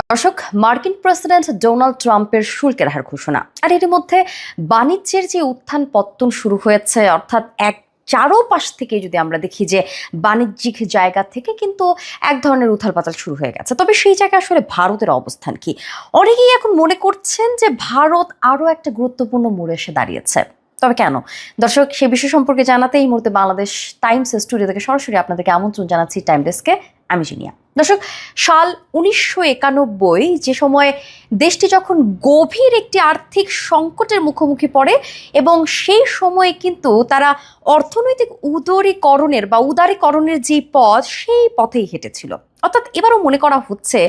দর্শক, মার্কিন president Donald ট্রাম্পের শুল্কের হার ঘোষণা। আর এর মধ্যে বাণিজ্যের যে উত্থান পত্তন শুরু হয়েছে, অর্থাৎ এক চারোপাশ থেকে যদি আমরা দেখি যে বাণিজ্যিক জায়গা থেকে কিন্তু এক ধরনের উথাল পাতাল শুরু হয়ে গেছে। তবে সেই জায়গায় আসলে ভারতের অবস্থান কি? অনেকেই এখন মনে করছেন যে ভারত আরও একটা গুরুত্বপূর্ণ মোড়ে এসে দাঁড়িয়েছে। তবে কেন? দর্শক, সে বিষয় সম্পর্কে জানাতে এই মুহূর্তে বাংলাদেশ টাইমস স্টুডিও থেকে সরাসরি আপনাদেরকে আমন্ত্রণ জানাচ্ছি টাইম ডেস্কে আমি জিনিয়া। দর্শক, সাল উনিশশো একানব্বই যে সময় দেশটি যখন গভীর একটি আর্থিক সংকটের মুখোমুখি পড়ে এবং সেই সময়ে কিন্তু তারা অর্থনৈতিক উদারীকরণের বা উদারীকরণের যে পথ, সেই পথেই হেঁটেছিল। অর্থাৎ এবারও মনে করা হচ্ছে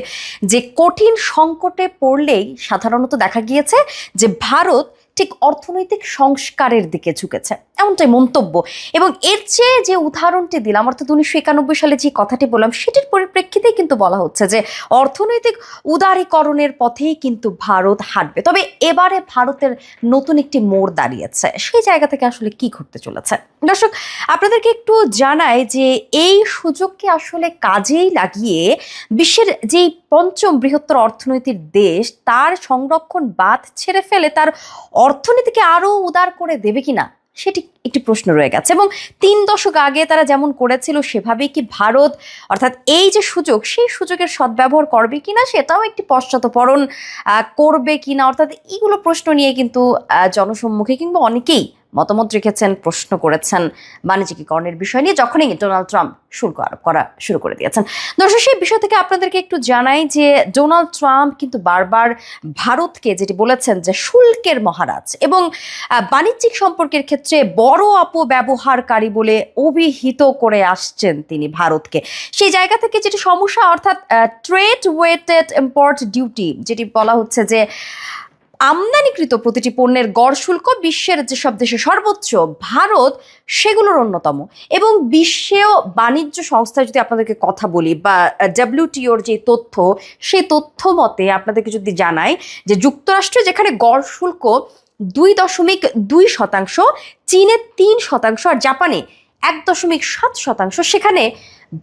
যে কঠিন সংকটে পড়লেই সাধারণত দেখা গিয়েছে যে ভারত ঠিক অর্থনৈতিক সংস্কারের দিকে ঝুঁকেছে। এমনটাই মন্তব্য। এবং এর চেয়ে যে উদাহরণটি দিলাম, অর্থাৎ উনিশশো একানব্বই সালে যে কথাটি বললাম, সেটির পরিপ্রেক্ষিতেই কিন্তু বলা হচ্ছে যে, অর্থনৈতিক উদারীকরণের পথেই কিন্তু ভারত হাঁটবে। তবে এবারে ভারতের নতুন একটি মোড় দাঁড়িয়েছে। সেই জায়গা থেকে আসলে কি ঘটতে চলেছে? দর্শক, আপনাদেরকে একটু জানাই যে, এই সুযোগকে আসলে কাজেই লাগিয়ে বিশ্বের যেই পঞ্চম বৃহত্তর অর্থনৈতিক দেশ, তার সংরক্ষণ বাদ ছেড়ে ফেলে তার অর্থনীতিকে আরও উদার করে দেবে কিনা? সেটি একটি প্রশ্ন রয়ে গেছে। এবং তিন দশক আগে তারা যেমন করেছিল সেভাবে কি ভারত, অর্থাৎ এই যে সুযোগ, সেই সুযোগের সদ্ব্যবহার করবে কিনা, সেটাও একটি পশ্চাৎপরণ করবে কিনা, অর্থাৎ এইগুলো প্রশ্ন নিয়ে কিন্তু জনসম্মুখে কিংবা অনেকেই মতামত রেখেছেন, প্রশ্ন করেছেন বাণিজ্যিকীকরণের বিষয় নিয়ে, যখনই ডোনাল্ড ট্রাম্প শুল্ক আরোপ করা শুরু করে দিয়েছেন। দর্শক, সেই বিষয় থেকে আপনাদেরকে একটু জানাই যে ডোনাল্ড ট্রাম্প কিন্তু বারবার ভারতকে যেটি বলেছেন যে শুল্কের মহারাজ এবং বাণিজ্যিক সম্পর্কের ক্ষেত্রে বড় অপব্যবহারকারী বলে অভিহিত করে আসছেন তিনি ভারতকে। সেই জায়গা থেকে যেটি সমস্যা, অর্থাৎ ট্রেড ওয়েটেড ইম্পোর্ট ডিউটি, যেটি বলা হচ্ছে যে আমদানিকৃত প্রতিটি পণ্যের গড় শুল্ক বিশ্বের যেসব দেশে সর্বোচ্চ, ভারত সেগুলোর অন্যতম। এবং বিশ্বেও বাণিজ্য সংস্থায় যদি আপনাদেরকে কথা বলি বা ডাব্লিউটিওর যে তথ্য সেই তথ্য মতে আপনাদেরকে যদি জানাই যে যুক্তরাষ্ট্রে যেখানে গড় শুল্ক দুই দশমিক দুই শতাংশ, চীনে তিন শতাংশ আর জাপানে এক দশমিক সাত শতাংশ, সেখানে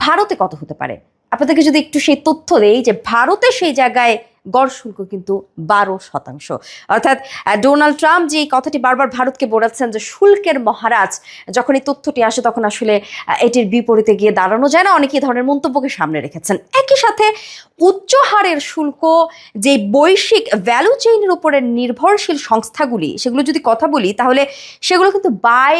ভারতে কত হতে পারে? আপনাদেরকে যদি একটু সেই তথ্য দেই যে ভারতে সেই জায়গায় গড় শুল্ক কিন্তু বারো শতাংশ। অর্থাৎ ডোনাল্ড ট্রাম্প যে কথাটি বারবার ভারতকে বলেছেন যে শুল্কের মহারাজ, যখন এই তথ্যটি আসে তখন আসলে এটির বিপরীতে গিয়ে দাঁড়ানো যায় না। অনেকে ধরনের মন্তব্যকে সামনে রেখেছেন। একই সাথে উচ্চ হারের শুল্ক, যে বৈশ্বিক ভ্যালু চেইনের উপরে নির্ভরশীল সংস্থাগুলি, সেগুলো যদি কথা বলি, তাহলে সেগুলো কিন্তু বায়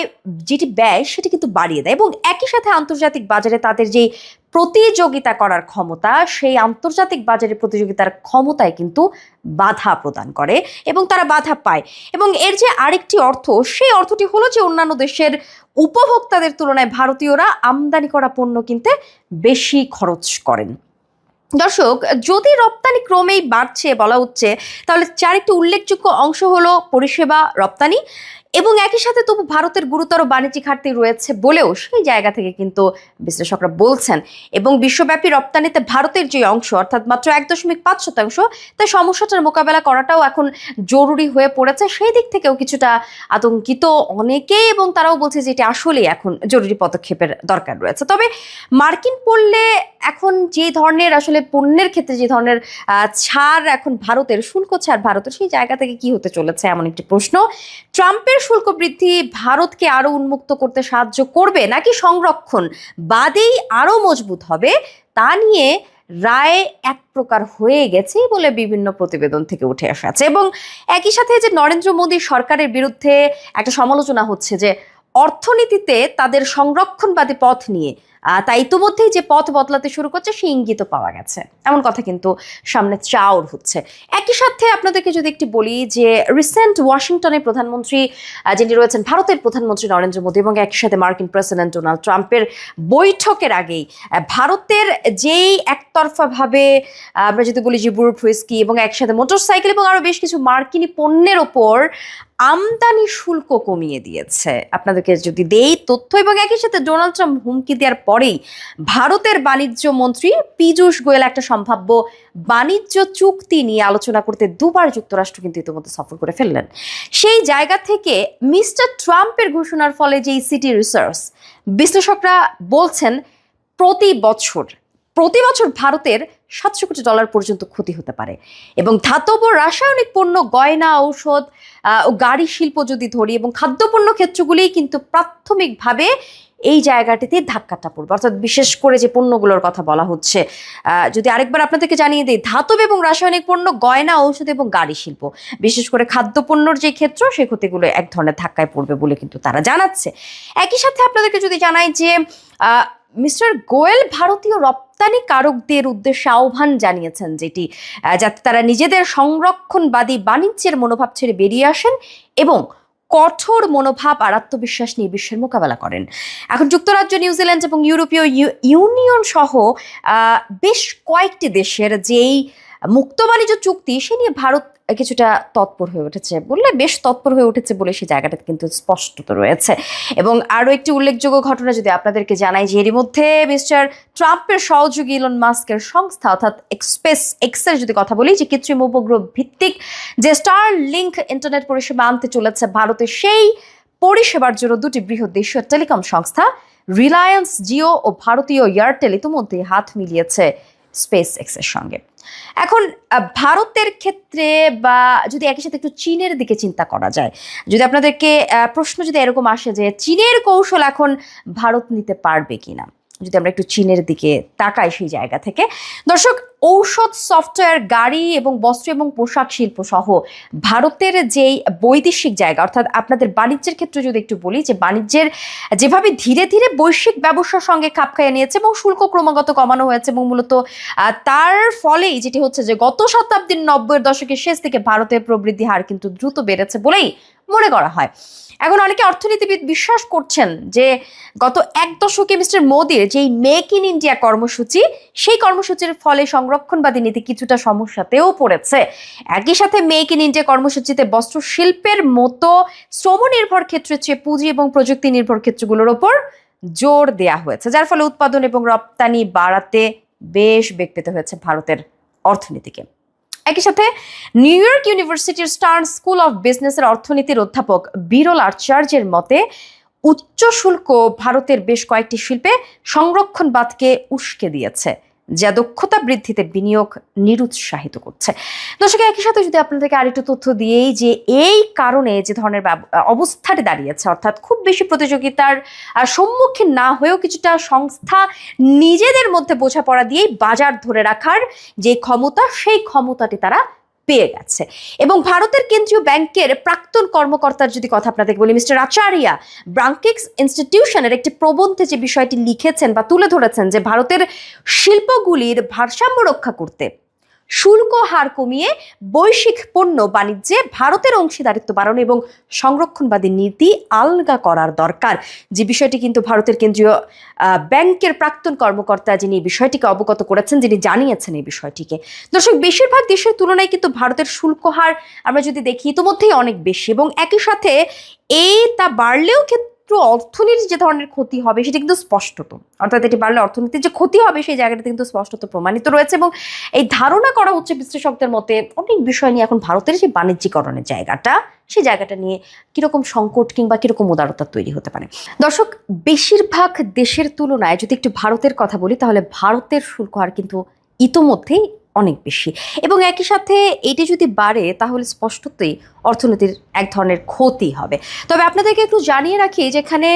যেটি ব্যয়, সেটি কিন্তু বাড়িয়ে দেয়। এবং একই সাথে আন্তর্জাতিক বাজারে তাদের যেই প্রতিযোগিতা করার ক্ষমতা, সেই আন্তর্জাতিক বাজারে প্রতিযোগিতার ক্ষমতায় কিন্তু বাধা প্রদান করে এবং তারা বাধা পায়। এবং এর যে আরেকটি অর্থ, সেই অর্থটি হলো যে অন্যান্য দেশের উপভোক্তাদের তুলনায় ভারতীয়রা আমদানি করা পণ্য কিনতে বেশি খরচ করেন। দর্শক, যদি রপ্তানি ক্রমেই বাড়ছে বলা হচ্ছে, তাহলে চারটি উল্লেখযোগ্য অংশ হলো পরিষেবা, রপ্তানি এবং একই সাথে তবু ভারতের গুরুতর বাণিজ্যিক ঘাটতি রয়েছে বলেও সেই জায়গা থেকে কিন্তু বিশ্লেষকরা বলছেন। এবং বিশ্বব্যাপী রপ্তানিতে ভারতের যে অংশ, অর্থাৎ মাত্র এক দশমিক পাঁচ শতাংশ, তাই সমস্যাটার মোকাবেলা করাটাও এখন জরুরি হয়ে পড়েছে। সেই দিক থেকেও কিছুটা আতঙ্কিত অনেকেই এবং তারাও বলছে যে এটি আসলেই এখন জরুরি পদক্ষেপের দরকার রয়েছে। তবে মার্কিন পড়লে এখন যে ধরনের আসলে পণ্যের ক্ষেত্রে যে ধরনের ছাড় এখন ভারতের, শুল্ক ছাড় ভারতের, সেই জায়গা থেকে কি হতে চলেছে এমন একটি প্রশ্ন। ট্রাম্পের শুল্ক বৃদ্ধি ভারতকে আরও উন্মুক্ত করতে সাহায্য করবে নাকি সংরক্ষণ বাদেই আরও মজবুত হবে, তা নিয়ে রায় এক প্রকার হয়ে গেছে বলে বিভিন্ন প্রতিবেদন থেকে উঠে আসছে এবং একই সাথে যে নরেন্দ্র মোদী সরকারের বিরুদ্ধে একটা সমালোচনা হচ্ছে যে, অর্থনীতিতে তাদের সংরক্ষণবাদী পথ নিয়ে তা ইতিমধ্যেই যে পথ বদলাতে শুরু করছে, সেই ইঙ্গিত পাওয়া গেছে। এমন কথা কিন্তু সামনে চাওর হচ্ছে। একই সাথে আপনাদেরকে যদি একটি বলি যে রিসেন্ট ওয়াশিংটনের প্রধানমন্ত্রী যিনি রয়েছেন ভারতের প্রধানমন্ত্রী নরেন্দ্র মোদী এবং একই সাথে মার্কিন প্রেসিডেন্ট ডোনাল্ড ট্রাম্পের বৈঠকের আগেই ভারতের যেই একতরফাভাবে আমরা যদি বলি যে বুরুট হুইস্কি এবং একসাথে মোটরসাইকেল এবং আরও বেশ কিছু মার্কিনী পণ্যের ওপর আমদানি শুল্ক কমিয়ে দিয়েছে। আপনাদেরকে যদি দেই তথ্য এবং একই সাথে ডোনাল্ড ট্রাম্প হুমকি দেওয়ার পরেই ভারতের বাণিজ্য মন্ত্রী পীযূষ গোয়েল একটা সম্ভাব্য বাণিজ্য চুক্তি নিয়ে আলোচনা করতে দুবার যুক্তরাষ্ট্র কিন্তু ইতিমধ্যে সফর করে ফেললেন। সেই জায়গা থেকে মিস্টার ট্রাম্পের ঘোষণার ফলে যে সিটি রিসার্চ বিশ্লেষকরা বলছেন, প্রতি বছর প্রতি বছর ভারতের সাতশো কোটি ডলার পর্যন্ত ক্ষতি হতে পারে এবং ধাতব রাসায়নিক পণ্য, গয়না, ঔষধ ও গাড়ি শিল্প যদি ধরি এবং খাদ্যপণ্য ক্ষেত্রগুলি কিন্তু প্রাথমিকভাবে এই জায়গাটিতে ধাক্কাটা পড়বে। অর্থাৎ বিশেষ করে যে পণ্যগুলোর কথা বলা হচ্ছে যদি আরেকবার আপনাদেরকে জানিয়ে দিই, ধাতব এবং রাসায়নিক পণ্য, গয়না, ঔষধ এবং গাড়ি শিল্প। বিশেষ করে খাদ্যপণ্যর যে ক্ষেত্র সেই ক্ষতিগুলো এক ধরনের ধাক্কায় পড়বে বলে কিন্তু তারা জানাচ্ছে। একই সাথে আপনাদেরকে যদি জানাই যে মিস্টার গোয়েল ভারতীয় রপ্তানি কারকদের উদ্দেশ্যে আহ্বান জানিয়েছেন যেটি যাতে তারা নিজেদের সংরক্ষণবাদী বাণিজ্যের মনোভাব ছেড়ে বেরিয়ে আসেন এবং কঠোর মনোভাব আর আত্মবিশ্বাস নিয়ে বিশ্বের মোকাবেলা করেন। এখন যুক্তরাজ্য নিউজিল্যান্ড এবং ইউরোপীয় ইউ- ইউনিয়ন সহ বেশ কয়েকটি দেশের যেই মুক্ত বাণিজ্য চুক্তি, সে নিয়ে ভারত কিছুটা তৎপর হয়ে উঠেছে বললে বেশ তৎপর হয়ে উঠেছে বলে সেই জায়গাটা কিন্তু স্পষ্টত রয়েছে। এবং আরও একটি উল্লেখযোগ্য ঘটনা যদি আপনাদেরকে জানাই যে এরই মধ্যে মিস্টার ট্রাম্পের সহযোগী ইলন মাস্কের সংস্থা অর্থাৎ এক্সপ্রেস, এক্সের যদি কথা বলি যে কৃত্রিম উপগ্রহ ভিত্তিক যে স্টার লিঙ্ক ইন্টারনেট পরিষেবা আনতে চলেছে ভারতে সেই পরিষেবার জন্য দুটি বৃহৎ দেশীয় টেলিকম সংস্থা, রিলায়েন্স জিও ও ভারতীয় এয়ারটেল ইতিমধ্যে হাত মিলিয়েছে। স্পেস এক্সের সঙ্গে। এখন ভারতের ক্ষেত্রে বা যদি একই সাথে একটু চীনের দিকে চিন্তা করা যায়, যদি আপনাদেরকে প্রশ্ন যদি এরকম আসে যে চীনের কৌশল এখন ভারত নিতে পারবে কিনা, যদি আমরা একটু চীনের দিকে তাকাই সেই জায়গা থেকে। দর্শক ঔষধ সফটওয়্যার গাড়ি এবং বস্ত্র এবং পোশাক শিল্প সহ ভারতের যেই বৈদেশিক জায়গা, অর্থাৎ আপনাদের বাণিজ্যের ক্ষেত্রে যদি একটু বলি, যে বাণিজ্যের যেভাবে ধীরে ধীরে বৈশ্বিক ব্যবসার সঙ্গে খাপ খাইয়ে নিয়েছে এবং শুল্ক ক্রমাগত কমানো হয়েছে এবং মূলত তার ফলেই যেটি হচ্ছে যে গত শতাব্দীর নব্বইয়ের দশকের শেষ থেকে ভারতের প্রবৃদ্ধি হার কিন্তু দ্রুত বেড়েছে বলেই মনে করা হয়। এখন অনেকে অর্থনীতিবিদ বিশ্বাস করছেন যে গত এক দশকে মিস্টার মোদির যেই মেক ইন ইন্ডিয়া কর্মসূচি, সেই কর্মসূচির ফলে সংরক্ষণবাদী নীতি কিছুটা সমস্যাতেও পড়েছে। একই সাথে মেক ইন ইন্ডিয়া কর্মসূচিতে বস্ত্র শিল্পের মতো শ্রম নির্ভর ক্ষেত্রের চেয়ে পুঁজি এবং প্রযুক্তি নির্ভর ক্ষেত্রগুলোর ওপর জোর দেয়া হয়েছে, যার ফলে উৎপাদন এবং রপ্তানি বাড়াতে বেশ বেগ পেতে হয়েছে ভারতের অর্থনীতিকে। একই সাথে নিউ ইয়র্ক ইউনিভার্সিটির স্টার্ন স্কুল অফ বিজনেসের অর্থনীতির অধ্যাপক বিরল আচার্যের মতে উচ্চ শুল্ক ভারতের বেশ কয়েকটি শিল্পে সংরক্ষণবাদকে উস্কে দিয়েছে। যা দক্ষতা বৃদ্ধিতে বিনিয়োগ নিরুৎসাহিত করছে। দর্শক, একই সাথে যদি আপনাদেরকে আরেকটু তথ্য দিয়েই যে এই কারণে যে ধরনের অবস্থাটি দাঁড়িয়েছে, অর্থাৎ খুব বেশি প্রতিযোগিতার সম্মুখীন না হয়েও কিছুটা সংস্থা নিজেদের মধ্যে বোঝাপড়া দিয়েই বাজার ধরে রাখার যে ক্ষমতা, সেই ক্ষমতাটি তারা পেয়ে গেছে। এবং ভারতের কেন্দ্রীয় ব্যাংকের প্রাক্তন কর্মকর্তার যদি কথা আপনাদের বলি, মিস্টার আচারিয়া, ব্রাঙ্কিক্স ইনস্টিটিউশনের একটি প্রবন্ধে যে বিষয়টি লিখেছেন বা তুলে ধরেছেন যে ভারতের শিল্পগুলির ভারসাম্য রক্ষা করতে শুল্ক হার কমিয়ে বৈশ্বিক পণ্য বাণিজ্যে ভারতের অংশীদারিত্ব বাড়ানো এবং সংরক্ষণবাদী নীতি আলগা করার দরকার। যে বিষয়টি কিন্তু ভারতের কেন্দ্রীয় ব্যাংকের প্রাক্তন কর্মকর্তা যিনি এই বিষয়টিকে অবগত করেছেন, যিনি জানিয়েছেন এই বিষয়টিকে। দর্শক, বেশিরভাগ দেশের তুলনায় কিন্তু ভারতের শুল্ক হার আমরা যদি দেখি, ইতিমধ্যেই অনেক বেশি এবং একই সাথে এই তা বাড়লেও ক্ষেত্র অর্থনীতির যে ধরনের ক্ষতি হবে সেটা কিন্তু স্পষ্টত। অর্থাৎ এটি বাড়লে অর্থনীতির যে ক্ষতি হবে সেই জায়গাটা কিন্তু স্পষ্টত প্রমাণিত রয়েছে এবং এই ধারণা করা হচ্ছে বিশ্লেষকদের মতে অনেক বিষয় নিয়ে এখন ভারতের যে বাণিজ্যিকরণের জায়গাটা, সেই জায়গাটা নিয়ে কীরকম সংকট কিংবা কীরকম উদারতা তৈরি হতে পারে। দর্শক, বেশিরভাগ দেশের তুলনায় যদি একটু ভারতের কথা বলি, তাহলে ভারতের শুল্ক হার কিন্তু ইতোমধ্যেই অনেক বেশি। এবং একই সাথে এটি যদি বাড়ে, তাহলে স্পষ্টতই অর্থনীতির এক ধরনের ক্ষতি হবে। তবে আপনাদেরকে একটু জানিয়ে রাখি, যেখানে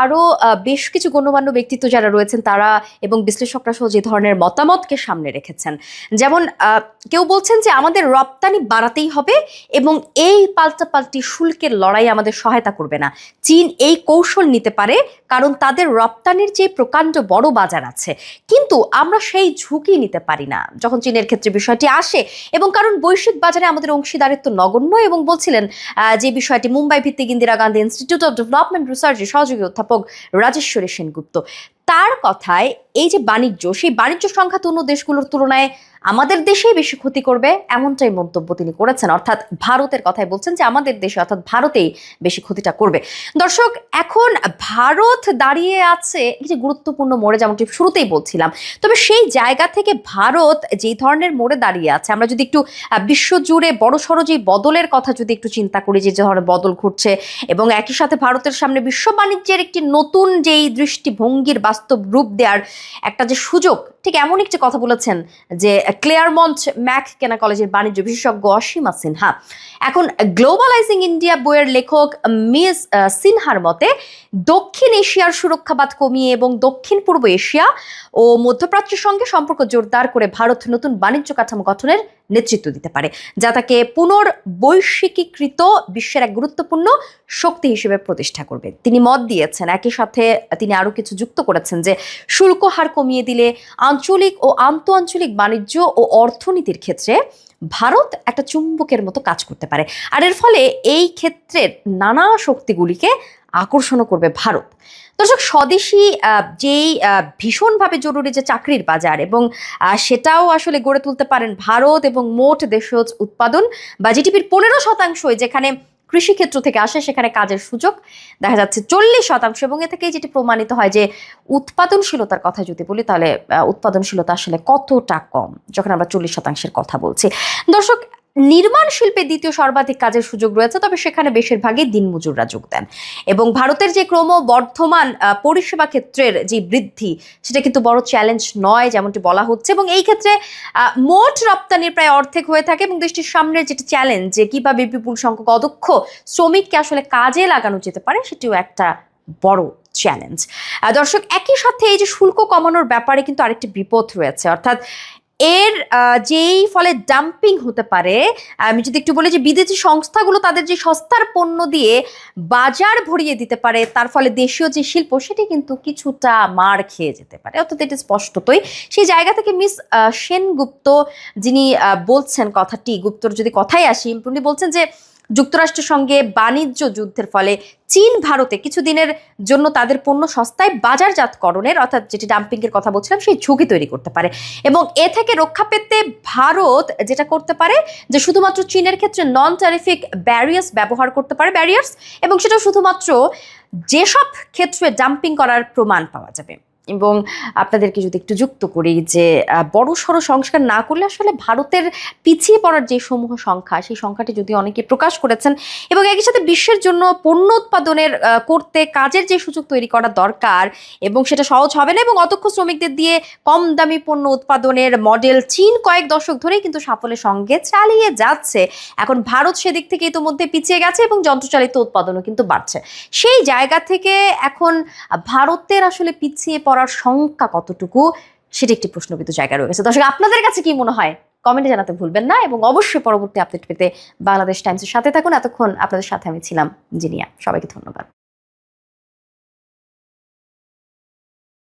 আরও বেশ কিছু গণ্যমান্য ব্যক্তিত্ব যারা রয়েছেন, তারা এবং বিশ্লেষকরা সহ যে ধরনের মতামতকে সামনে রেখেছেন। যেমন কেউ বলছেন যে আমাদের রপ্তানি বাড়াতেই হবে এবং এই পাল্টাপাল্টি শুল্কের লড়াই আমাদের সহায়তা করবে না। চীন এই কৌশল নিতে পারে, কারণ তাদের রপ্তানির যে প্রকাণ্ড বড় বাজার আছে। কিন্তু আমরা সেই ঝুঁকি নিতে পারি না, যখন চীনের ক্ষেত্রে বিষয়টি আসে এবং কারণ বৈশ্বিক বাজারে আমাদের অংশীদারিত্ব নগণ্য এবং বলছিলেন যে বিষয়টি মুম্বাই ভিত্তিক Indira Gandhi institute of development রিসার্চের সহযোগী অধ্যাপক রাজেশ্বরী সেনগুপ্ত। তার কথায় এই যে বাণিজ্য, সেই বাণিজ্য সংখ্যা অন্য দেশগুলোর তুলনায় আমাদের দেশেই বেশি ক্ষতি করবে এমনটাই মন্তব্য তিনি করেছেন। অর্থাৎ ভারতের কথাই বলছেন যে, আমাদের দেশে অর্থাৎ ভারতেই বেশি ক্ষতিটা করবে। দর্শক, এখন ভারত দাঁড়িয়ে আছে একটি গুরুত্বপূর্ণ মোড়ে, যেমনটি শুরুতেই বলছিলাম। তবে সেই জায়গা থেকে ভারত যেই ধরনের মোড়ে দাঁড়িয়ে আছে, আমরা যদি একটু বিশ্বজুড়ে বড় সড়ো যে বদলের কথা যদি একটু চিন্তা করি যে যে ধরনের বদল ঘটছে এবং একই সাথে ভারতের সামনে বিশ্ব বাণিজ্যের একটি নতুন যেই দৃষ্টিভঙ্গির বাস্তব রূপ দেওয়ার একটা যে সুযোগ ঠিক এমন একটি কথা বলেছেন যে ক্লেয়ারমন্ট ম্যাক কেনা কলেজের বাণিজ্য বিশেষজ্ঞ অসীমা সিনহা। এখন গ্লোবালাইজিং ইন্ডিয়া বইয়ের লেখক মিস সিনহার মতে, দক্ষিণ এশিয়ার সুরক্ষাবাদ কমিয়ে এবং দক্ষিণ পূর্ব এশিয়া ও মধ্যপ্রাচ্যের সঙ্গে সম্পর্ক জোরদার করে ভারত নতুন বাণিজ্য কাঠামো গঠনের নেতৃত্ব দিতে পারে, যা তাকে পুনর্বৈশ্বিকীকৃত বিশ্বের এক গুরুত্বপূর্ণ শক্তি হিসেবে প্রতিষ্ঠা করবে। তিনি মত দিয়েছেন, একই সাথে তিনি আরও কিছু যুক্ত করেছেন যে, শুল্ক হার কমিয়ে দিলে আঞ্চলিক ও আন্ত আঞ্চলিক বাণিজ্য ও অর্থনীতির ক্ষেত্রে ভারত একটা চুম্বকের মতো কাজ করতে পারে। আর এর ফলে এই ক্ষেত্রের নানা শক্তিগুলিকে আকর্ষণও করবে ভারত। দর্শক, স্বদেশি যেই ভীষণভাবে জরুরি যে চাকরির বাজার এবং সেটাও আসলে গড়ে তুলতে পারেন ভারত এবং মোট দেশজ উৎপাদন বা জিডিপির পনেরো শতাংশই যেখানে কৃষিক্ষেত্র থেকে আসে সেখানে কাজের সুযোগ দেখা যাচ্ছে চল্লিশ শতাংশ এবং এ থেকেই যেটি প্রমাণিত হয় যে উৎপাদনশীলতার কথা যদি বলি তাহলে উৎপাদনশীলতা আসলে কতটা কম, যখন আমরা চল্লিশ শতাংশের কথা বলছি। দর্শক নির্মাণ শিল্পে দ্বিতীয় সর্বাধিক কাজের সুযোগ রয়েছে তবে সেখানে বেশিরভাগই দিনমজুররা যোগ দেন। এবং ভারতের যে ক্রমবর্ধমান আহ, পরিষেবা ক্ষেত্রের যে বৃদ্ধি সেটা কিন্তু বড় চ্যালেঞ্জ নয় যেমনটি বলা হচ্ছে। এবং এই ক্ষেত্রে মোট রপ্তানির প্রায় অর্ধেক হয়ে থাকে এবং দেশটির সামনের যেটা চ্যালেঞ্জ যে কীভাবে বিপুল সংখ্যক অদক্ষ শ্রমিককে আসলে কাজে লাগানো যেতে পারে সেটিও একটা বড় চ্যালেঞ্জ দর্শক একই সাথে এই যে শুল্ক কমানোর ব্যাপারে কিন্তু আরেকটি বিপদ রয়েছে। অর্থাৎ এর যেই ফলে ডাম্পিং হতে পারে, আমি যদি একটু বলি যে বিদেশি সংস্থাগুলো তাদের যে সস্তার পণ্য দিয়ে বাজার ভরিয়ে দিতে পারে, তার ফলে দেশীয় যে শিল্প সেটি কিন্তু কিছুটা মার খেয়ে যেতে পারে। অর্থাৎ এটা স্পষ্টতই। সেই জায়গা থেকে মিস সেনগুপ্ত যিনি বলছেন কথাটি, গুপ্তর যদি কথাই আসি, উনি বলছেন যে যুক্তরাষ্ট্রের সঙ্গে বাণিজ্য যুদ্ধের ফলে চীন ভারতে কিছুদিনের জন্য তাদের পণ্য সস্তায় বাজারজাতকরণের, অর্থাৎ যেটি ডাম্পিংয়ের কথা বলছিলাম, সেই ঝুঁকি তৈরি করতে পারে। এবং এ থেকে রক্ষা পেতে ভারত যেটা করতে পারে, যে শুধুমাত্র চীনের ক্ষেত্রে নন ট্যারিফিক ব্যারিয়ার্স ব্যবহার করতে পারে ব্যারিয়ার্স এবং সেটা শুধুমাত্র যেসব ক্ষেত্রে ডাম্পিং করার প্রমাণ পাওয়া যাবে। এবং আপনাদেরকে যদি একটু যুক্ত করি যে বড় সড়ো সংস্কার না করলে আসলে ভারতের পিছিয়ে পড়ার যে সমূহ সংখ্যা, সেই সংখ্যাটি যদি অনেকে প্রকাশ করেছেন এবং একই সাথে বিশ্বের জন্য পণ্য উৎপাদনের করতে কাজের যে সুযোগ তৈরি করা দরকার এবং সেটা সহজ হবে না এবং অদক্ষ শ্রমিকদের দিয়ে কম দামি পণ্য উৎপাদনের মডেল চীন কয়েক দশক ধরেই কিন্তু সাফল্যের সঙ্গে চালিয়ে যাচ্ছে। এখন ভারত সেদিক থেকে ইতিমধ্যে পিছিয়ে গেছে এবং যন্ত্রচালিত উৎপাদনও কিন্তু বাড়ছে। সেই জায়গা থেকে এখন ভারতের আসলে পিছিয়ে পড়ার সংখ্যা কতটুকু, সেটি একটি প্রশ্নবিদ্ধ জায়গা রয়েছে দর্শক, আপনাদের কাছে কি মনে হয়? কমেন্টে জানাতে ভুলবেন না এবং অবশ্যই পরবর্তী আপডেট পেতে বাংলাদেশ টাইমসের সাথে থাকুন। এতক্ষণ আপনাদের সাথে আমি ছিলাম জিনিয়া। সবাইকে ধন্যবাদ।